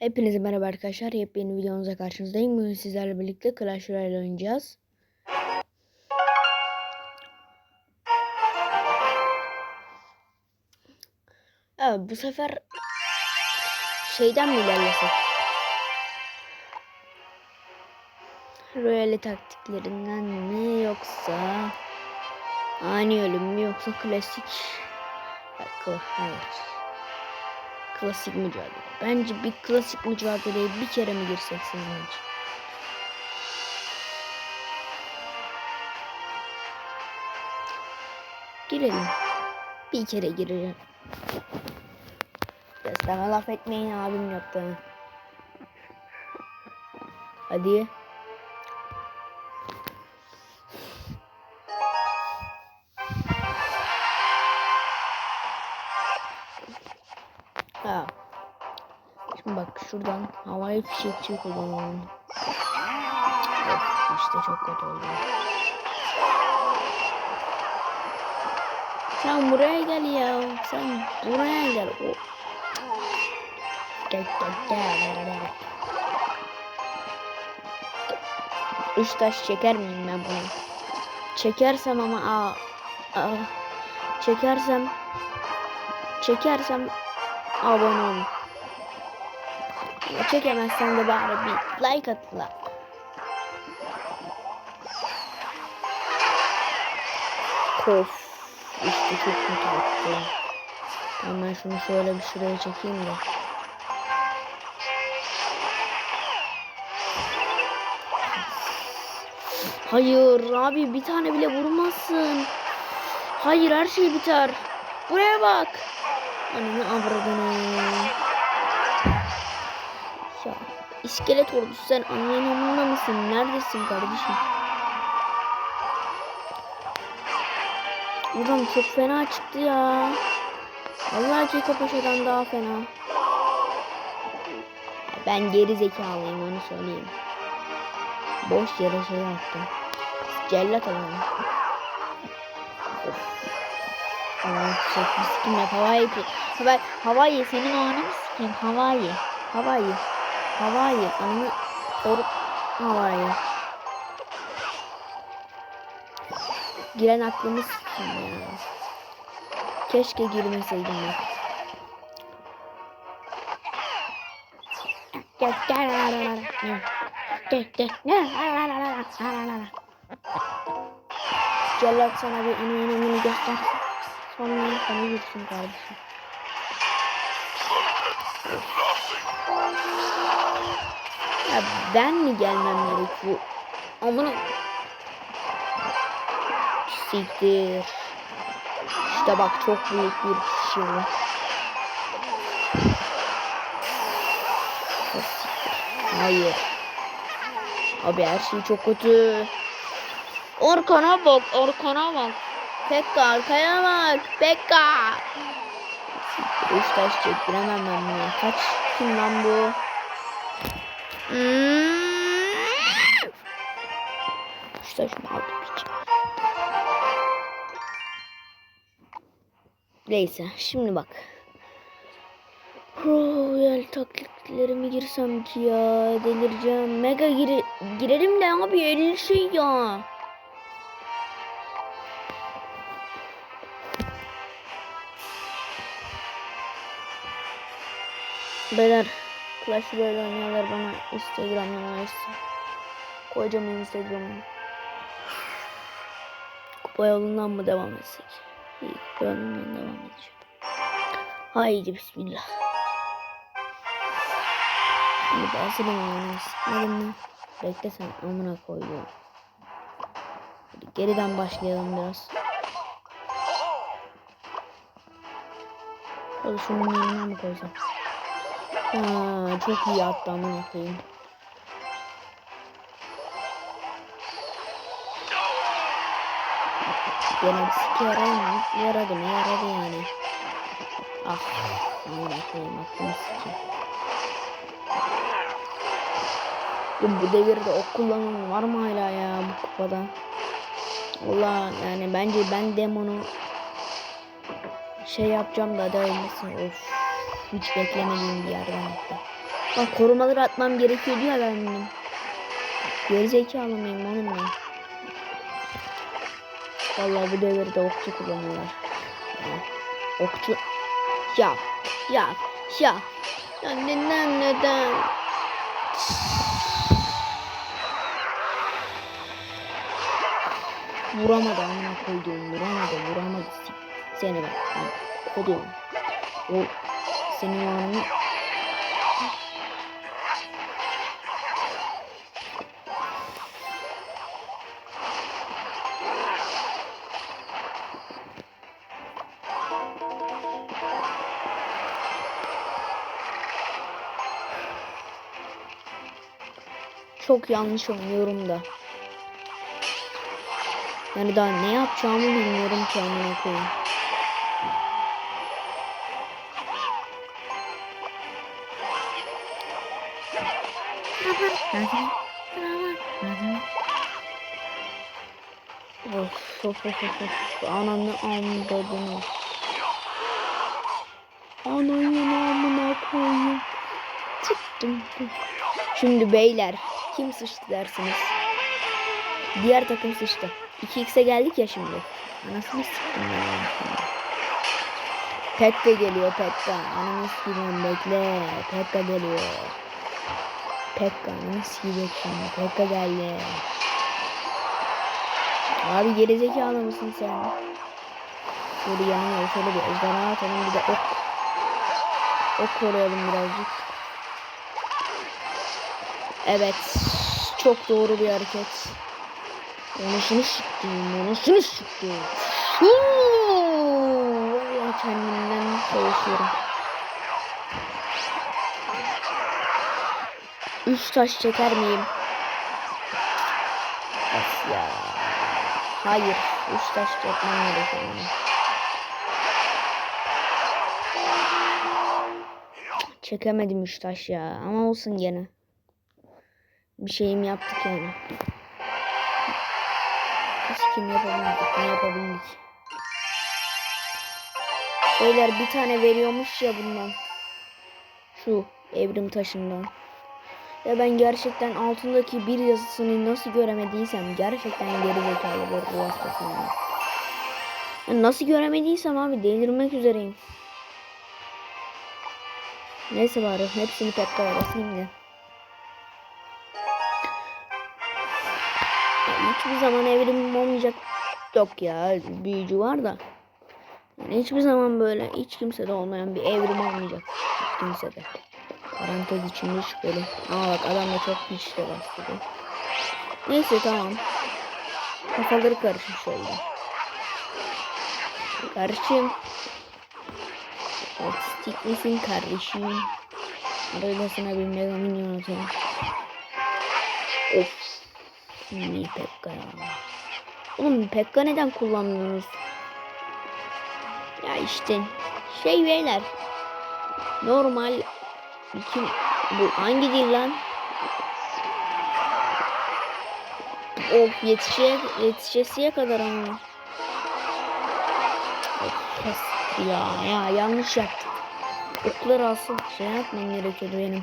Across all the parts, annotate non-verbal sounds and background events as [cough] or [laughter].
Hepinize merhaba arkadaşlar. Yepyeni videomuza karşınızdayım. Bugün sizlerle birlikte Clash Royale oynayacağız. Evet bu sefer şeyden mi ilerlesek? Royale taktiklerinden mi yoksa ani ölüm mü yoksa klasik Hayır. Klasik mücadele. Bence bir klasik mücadeleye bir kere mi girsek sizin için? Girelim. Bir kere gireceğim. Sana laf etmeyin abim yaptığını. Hadi. Şuradan havai fişekçi kullanalım. Of, işte çok kötü oldu. Sen buraya gel ya. Sen buraya gel. O... Gel gel gel. gel, gel. Üç taş çeker miyim ben bunu? Çekersem ama aa, aa, çekersem çekersem abone olun. Çekemezsen de bari bir like atla. Kof. İşte çok kötü attı. Tamam şunu şöyle bir şuraya çekeyim de. Hayır abi bir tane bile vurmazsın. Hayır her şey biter. Buraya bak. Ananı avradını. Ya iskelet ordusu sen anlayamında mısın? Neredesin kardeşim? Buradan çok fena çıktı ya. Vallahi Keko Paşa'dan daha fena. Ben geri zekalıyım onu söyleyeyim. Boş yere şey yaptım. Cellat alalım. Havai fişek miskin yap havai fişek. Havai, havai senin o ananı sikeyim havai. Havai. Havai. Ananı or havai. Giren aklımı sikeyim ya. Keşke girmeseydim ben. Cellat sana bir anı önemini göster. Sonra sana gitsin kardeşim. Ya ben mi gelmem gerekiyor? Amına siktir. İşte bak çok büyük bir kişi var. Hayır. Abi her şey çok kötü. Arkana bak, arkana bak. Pekka arkaya bak. Pekka. Üç taş çektiremem ben bunu. Kaç kim lan bu? Hmm. Taş mı aldım? Neyse şimdi bak. Royal taklitlerimi girsem ki ya delireceğim. Mega gir girelim de abi 50 şey ya. Beyler Clash Royale oynuyorlar bana Instagram'dan ulaşsın. Koyacağım Instagram'ı. Kupa yolundan mı devam etsek? İyi kupa devam edeceğim. Haydi bismillah. Şimdi ben senin ayağını sıkmadım mı? Bekle sen amına koyuyorum. Hadi geriden başlayalım biraz. Şöyle şunun yanına mı koysam? Çok iyi attı amına koyayım. Gene bir sike yarar mı? Yaradı mı? Yaradı yani. Ah, amına koyayım aklımı sikeyim. Ya bu devirde ok kullanan var mı hala ya bu kupada? Allah yani bence ben demonu şey yapacağım da değmesin. Of. Hiç beklemediğim bir yerden attı. Bak korumaları atmam gerekiyor ya ben benim. Gerizekalı mıyım oğlum ben? Vallahi bu devirde okçu kullanıyorlar. Ya, Okçu. Ya. Ya. Ya. Ya neden neden? Vuramadı amına koyduğum vuramadı vuramadı seni ben koduğum o senin anını çok yanlış oynuyorum da. Yani daha ne yapacağımı bilmiyorum ki amına koyayım. Of of of of of. Ananı amdadını. Ananı amına koyayım. Çıktım. Şimdi beyler kim sıçtı dersiniz? Diğer takım sıçtı. 2x'e geldik ya şimdi. Anasını sıktım ben şimdi. Pekka geliyor Pekka. Ananı sikeyim bekle. Pekka geliyor. Pekka ananı sikeyim şimdi. Pekka geldi. Abi gerizekalı mısın sen? Şöyle yanına şöyle bir ejderha atalım bir de ok. Ok koruyalım birazcık. Evet. Çok doğru bir hareket. Anasını sıktım, anasını sıktım. Valla kendimden çalışıyorum. Üç taş çeker miyim? Of ya. Hayır. Üç taş çekmem gerekiyor. Çekemedim üç taş ya. Ama olsun gene. Bir şeyim yaptık yani. Biz kim yapabildik ne yapabildik. Beyler bir tane veriyormuş ya bundan. Şu evrim taşından. Ya ben gerçekten altındaki bir yazısını nasıl göremediysem gerçekten geri zekalı bir ruh hastasıyım. ya. Ya nasıl göremediysem abi delirmek üzereyim. Neyse bari hepsini tekrar arasayım da. Hiçbir zaman evrimim olmayacak. Yok ya büyücü var da. Yani hiçbir zaman böyle hiç kimsede olmayan bir evrim olmayacak. Hiç kimsede. Parantez içinde şüpheli. Ama bak adam da çok güçlü bastırdı. Neyse tamam. Kafaları karışmış oldu. Karışım. Otistik misin kardeşim? Arada sana bir mega minyon atayım. Of. Ne Pekka ya. Oğlum Pekka neden kullanmıyorsunuz? Ya işte şey beyler. Normal kim bu hangi dil lan? Of yetişe yetişesiye kadar ama. Ya ya yanlış yaptık. Okları asıl şey yapmam gerekiyordu benim.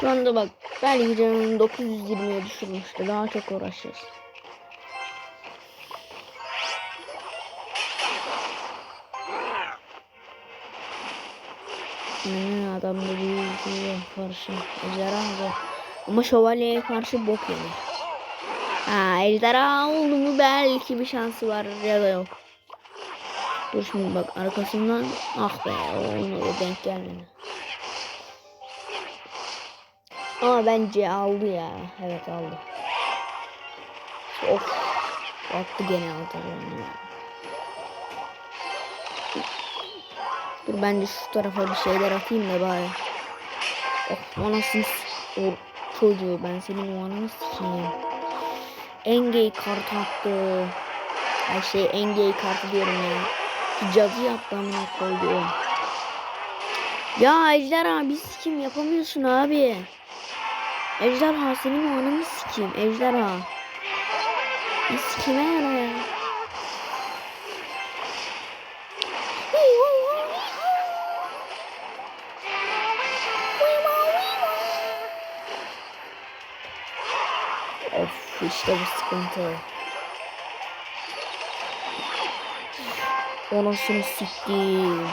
Şu anda bak belki canım 920'ye düşürmüştü. Daha çok uğraşacağız. Hmm, adam da büyüyor karşı. Ejderha. Ama şövalyeye karşı bok yenir. Ha ejderha oldu mu belki bir şansı var ya da yok. Dur şimdi bak arkasından ah be olmadı denk gelmedi. Ama bence aldı ya. Evet aldı. Of. Attı gene aldı. ya. Dur ben de şu tarafa bir şeyler atayım da bari. Of anasını o çocuğu ben senin o ananı. Engey kart attı. Her şey Engey kartı diyorum ya. Cadı yaptı amına koyduğum. Ya Ejderha biz sikim yapamıyorsun abi. Ejderha senin o ananı sikeyim Ejderha. Biz kime yana ya? İşte bu sıkıntı. Anasını siktim.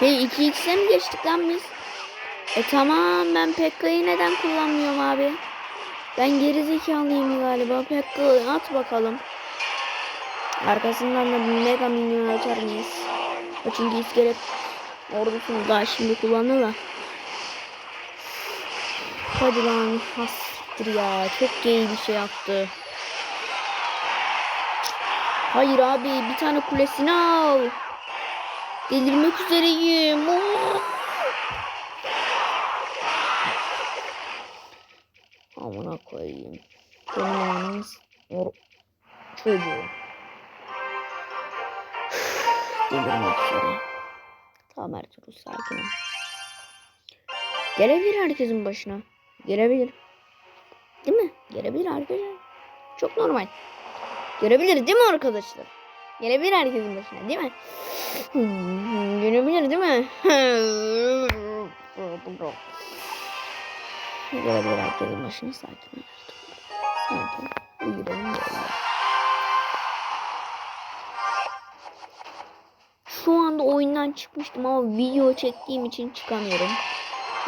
Hey 2x'e mi geçtik lan biz? E tamam ben Pekka'yı neden kullanmıyorum abi? Ben gerizekalıyım galiba. Pekka at bakalım. Arkasından da mega minyon atar mıyız? O çünkü iskelet ordusunu daha şimdi kullandı da. Hadi lan hastir ya. Çok gay bir şey yaptı. Hayır abi bir tane kulesini al. Delirmek üzereyim. Amına koyayım. Benim anamız or çocuğu. Delirmek üzere. Tamam Ertuğrul sakin ol. Gelebilir herkesin başına. Gelebilir. Değil mi? Gelebilir arkadaşlar. Çok normal. Görebilir değil mi arkadaşlar? Gelebilir herkesin başına değil mi? Hmm, Görebilir değil mi? Gelebilir herkesin başına sakin ol. Sakin. Uyuyalım. Şu anda oyundan çıkmıştım ama video çektiğim için çıkamıyorum.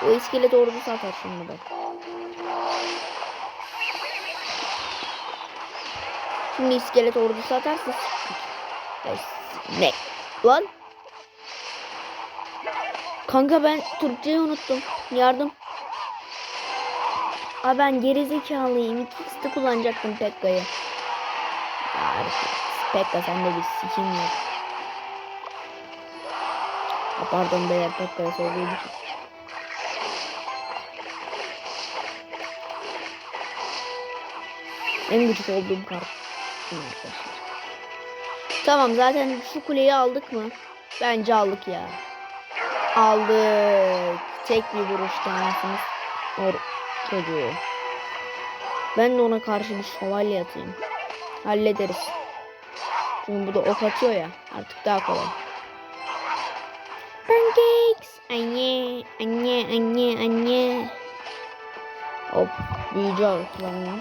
O iskelet ordusu atar şimdi bak. Şimdi iskelet ordusu atarsa ne? Lan? Kanka ben Türkçeyi unuttum. Yardım. Aa ben gerizekalıyım. İkisi de kullanacaktım Pekka'yı. Pekka sende bir sikim yok. Pardon beyler Pekka'ya söyleyeyim. En gıcık olduğum kart. Tamam zaten şu kuleyi aldık mı? Bence aldık ya. Aldık. Tek bir vuruşta anasınız. Or çocuğu. Ben de ona karşı bir şövalye atayım. Hallederiz. Çünkü bu da ok atıyor ya. Artık daha kolay. Pancakes. Anne, anne, anne, anne. Hop, büyücü kullanıyorum.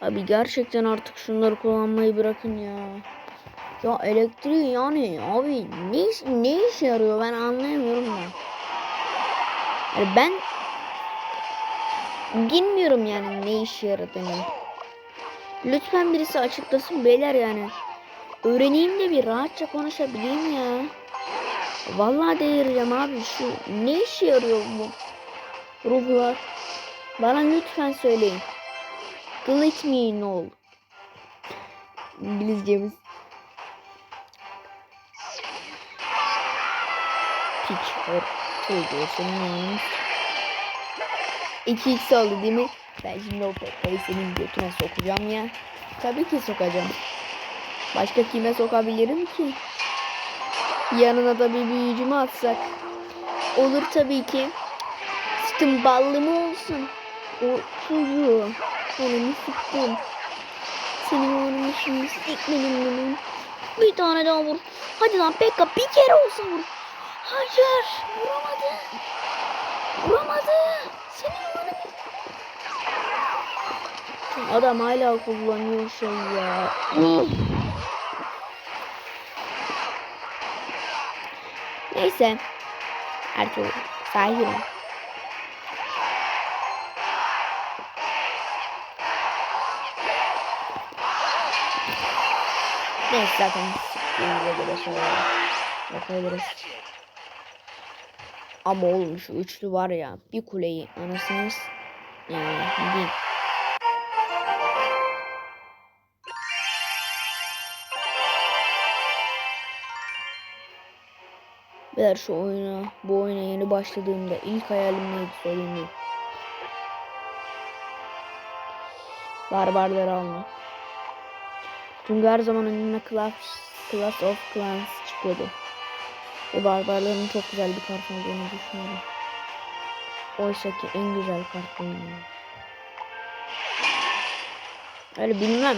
Abi gerçekten artık şunları kullanmayı bırakın ya. Ya elektriği yani abi ne, ne işe yarıyor ben anlayamıyorum da. Yani ben bilmiyorum yani ne işe yaradığını. Lütfen birisi açıklasın beyler yani. Öğreneyim de bir rahatça konuşabileyim ya. Vallahi delireceğim abi şu ne işe yarıyor bu ruhlar? Bana lütfen söyleyin. Glitch me no. İngilizcemiz. Piç yanın. 2x oldu değil mi? Ben şimdi o pekkayı senin götüne sokacağım ya. Tabii ki sokacağım. Başka kime sokabilirim ki? Yanına da bir büyücü mü atsak? Olur tabii ki. Sütün ballı mı olsun? O çocuğu. Onu sıktım. Senin oğlunu şimdi sikmedim benim. Bir tane daha vur. Hadi lan Pekka bir kere olsa vur. Hayır. Vuramadı. Vuramadı. Senin oğlunu. Adam hala kullanıyor şey ya. Neyse. Ertuğrul. Sakin ol. Neyse zaten siktiğimize göre sonra yapabiliriz. Ama oğlum şu üçlü var ya bir kuleyi anasınız yani değil. Beyler şu oyuna, bu oyuna yeni başladığımda ilk hayalim neydi söyleyeyim mi? Barbarları almak. Çünkü her zaman önüne Class, Class of Clans çıkıyordu. Ve barbarların çok güzel bir kart olduğunu düşünüyorum. Oysa ki en güzel kart oyunu. Öyle bilmem.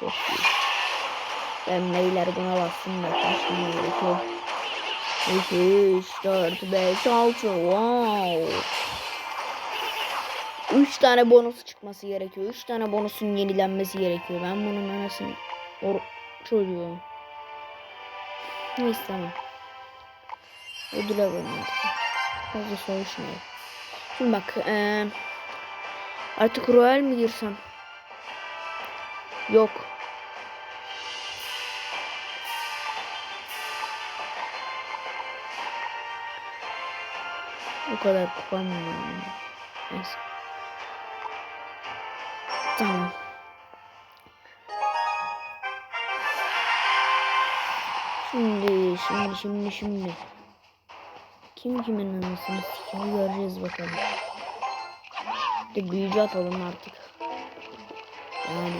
Çok iyi. Ben beyler buna bastım da kaçmam gerekiyor. 2, 3, 4, 5, 6. Wow. 3 tane bonusu çıkması gerekiyor. 3 tane bonusun yenilenmesi gerekiyor. Ben bunun anasını or çocuğu. Neyse tamam. Ödüle koyayım Fazla soğuşmayayım. Şimdi bak eee artık Royal mi girsem? Yok. Bu kadar kupam. Neyse. Tamam. Şimdi, şimdi, şimdi, şimdi. Kim kimin anasını sikiyor göreceğiz bakalım. De büyücü atalım artık. Yani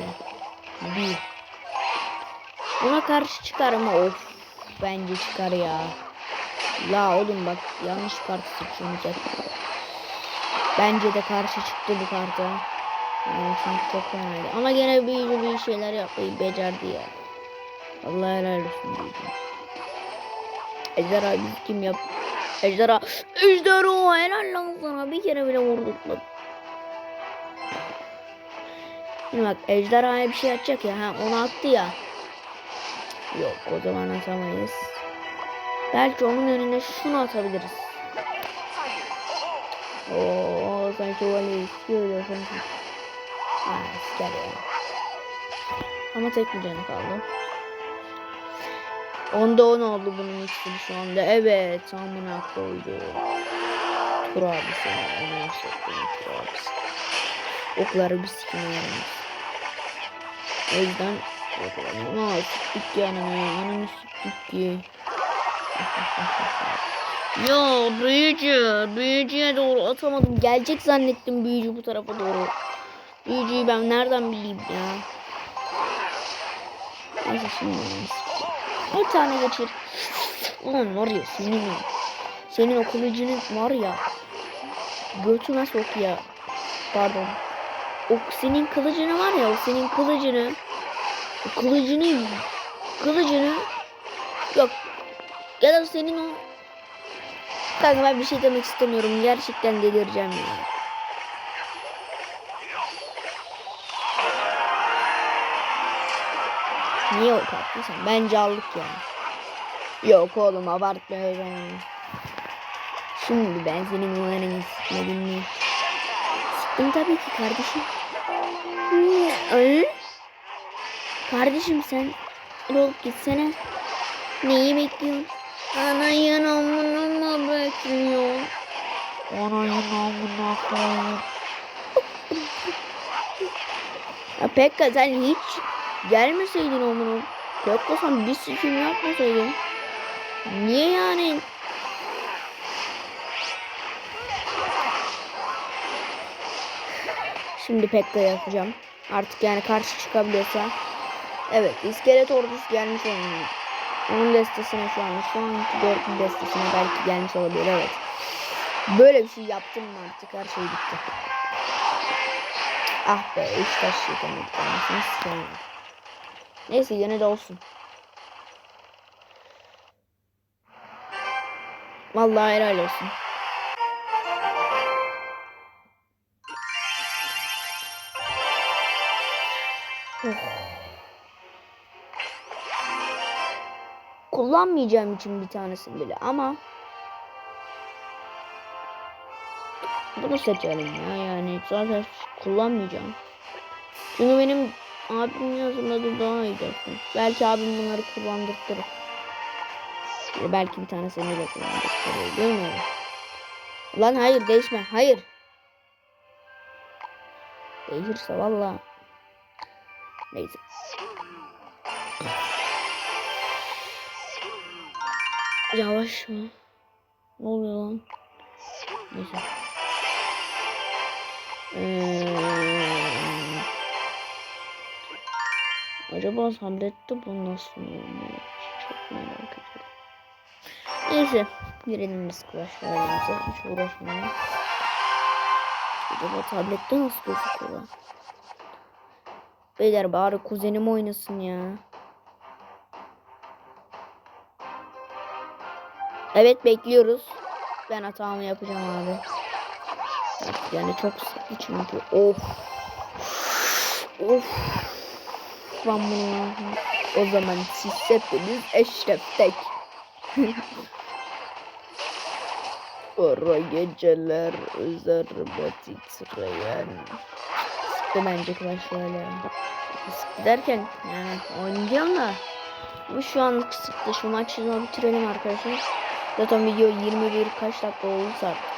bir. Buna karşı çıkar mı? Of. Bence çıkar ya. La oğlum bak yanlış kart seçiyoruz. Bence de karşı çıktı bu karta. Yani çünkü çok fenaydı. Ama gene büyücü bir şeyler yapmayı becerdi ya. Allah helal olsun büyücü. Ejderha biz kim yap? Ejderha. Ejderha helal lan sana. Bir kere bile vurduk lan. Şimdi bak ejderhaya bir şey atacak ya. Ha onu attı ya. Yok o zaman atamayız. Belki onun önüne şunu atabiliriz. Oo sen şövalye istiyor ya sanki. Ha siker ya. Ama tek bir canı kaldı. Onda on oldu bunun üstünü şu anda. Evet amına koydu. Tur abisi. Onu soktum tur abisi. Okları bir sikine yaramaz. O yüzden Aa siktik yani. Ananı siktik ki. [laughs] Ya büyücü, büyücüye doğru atamadım. Gelecek zannettim büyücü bu tarafa doğru. Büyücüyü ben nereden bileyim ya. Neyse şimdi bir tane geçir. Ulan var ya senin senin o kılıcının var ya götüme sok ya. Pardon. O senin kılıcını var ya o senin kılıcını o kılıcını kılıcını ya da senin o Kanka ben bir şey demek istemiyorum. Gerçekten delireceğim ya. Niye o sen? Bence aldık yani. Yok oğlum abartma öyle. Şimdi ben senin numaranı sikmedim mi? Siktim tabii ki kardeşim. Ay. Kardeşim sen olup gitsene. Neyi bekliyorsun? Anayın amına mı bekliyor? Anayın amına koyayım. ya Pekka sen hiç gelmeseydin amına. Pekka sen bir sikim yapmasaydın. Niye yani? Şimdi Pekka yapacağım. Artık yani karşı çıkabiliyorsa. Evet iskelet ordusu gelmiş onun. Onun destesine şu an şu anki dörtlü destesine belki gelmiş olabilir evet. Böyle bir şey yaptım mı artık her şey bitti. Ah be üç taş yetemedik anasını. Neyse yine de olsun. Vallahi helal olsun. Oh. Kullanmayacağım için bir tanesini bile ama bunu seçelim ya yani zaten kullanmayacağım. Çünkü benim abim yazıladı daha iyi dersin. Belki abim bunları kullandırtır. Belki bir tanesini de kullandırtır. Bilmiyorum. Lan hayır değişme. Hayır. Değişirse valla. Neyse. Yavaş mı? Ne oluyor lan? Neyse. Ee, acaba sabretti bu nasıl olmuş? Çok merak ediyorum. Neyse. Girelim biz kıvaçlarımıza. Hiç uğraşmayalım. Acaba tablette nasıl gözüküyor? Beyler bari kuzenim oynasın ya. Evet bekliyoruz. Ben hatamı yapacağım abi. Yani çok sıktı çünkü. Of. Of. Ben bunu o zaman siz hepiniz eşref tek. [laughs] Ara geceler üzerime titreyen. Sıktı bence Clash Royale. Derken yani oynayacağım da. Ama şu anlık sıktı. Şu maçı bitirelim arkadaşlar. Zaten video 21 kaç dakika olursa artık.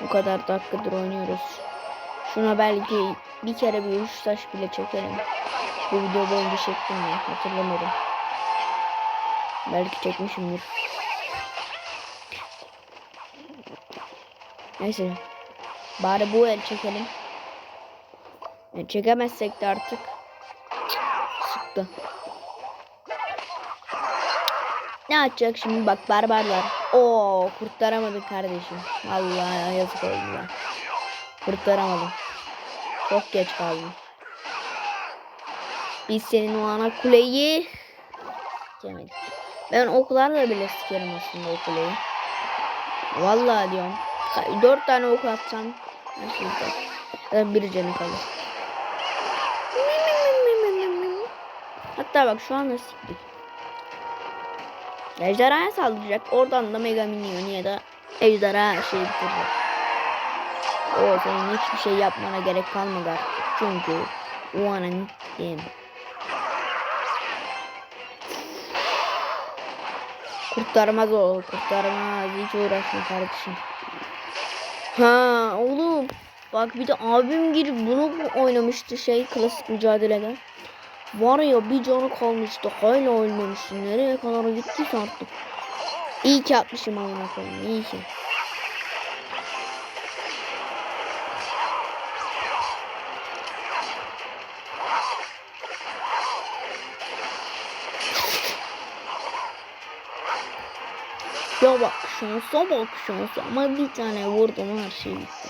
Bu kadar dakikadır oynuyoruz. Şuna belki bir kere bir üç taş bile çekerim. Bu video boyunca çektim mi? Hatırlamıyorum. Belki çekmişimdir. Neyse. Bari bu el çekelim. E, çekemezsek de artık sıktı. Ne atacak şimdi bak barbarlar. Oo kurtaramadık kardeşim. Vallahi yazık oldu ya. Kurtaramadım. Çok geç kaldım. Biz senin o ana kuleyi yemedik. Ben oklarla bile sikerim aslında o kuleyi. Vallahi diyorum. Dört tane ok atsam. Ya da bir canı kalır. Hatta bak şu anda siktik. Ejderhaya saldıracak. Oradan da Mega Minyon ya da Ejderha şey bitirecek. O senin hiçbir şey yapmana gerek kalmadı artık. Çünkü o anın game. Kurtarmaz o. Kurtarmaz. Hiç uğraşma kardeşim. Ha oğlum. Bak bir de abim girip bunu oynamıştı şey klasik mücadelede. Var ya bir canı kalmıştı. Hala ölmemişti. Nereye kadar gittiyse artık. İyi ki atmışım amına koyayım. İyi ki. Ya bak şansa bak şansa ama bir tane vurdum her şey bitti.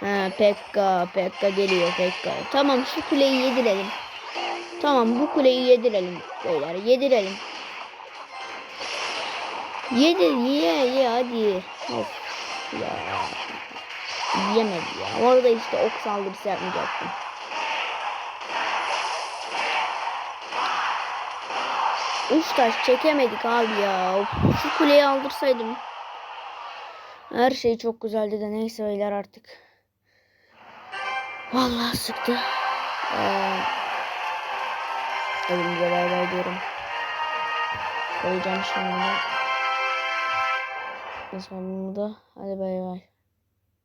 Ha Pekka Pekka geliyor Pekka. Tamam şu kuleyi yedirelim. Tamam bu kuleyi yedirelim beyler yedirelim. Yedir ye ye hadi. Of ya. Yemedi ya. Orada işte ok saldırısı yapmayacaktım. Uç taş çekemedik abi ya. Of, Şu kuleyi aldırsaydım. Her şey çok güzeldi de neyse beyler artık. Vallahi sıktı. Ee, Evimize bay bay diyorum. Koyacağım şimdi. Sonunda. Hadi bay bay.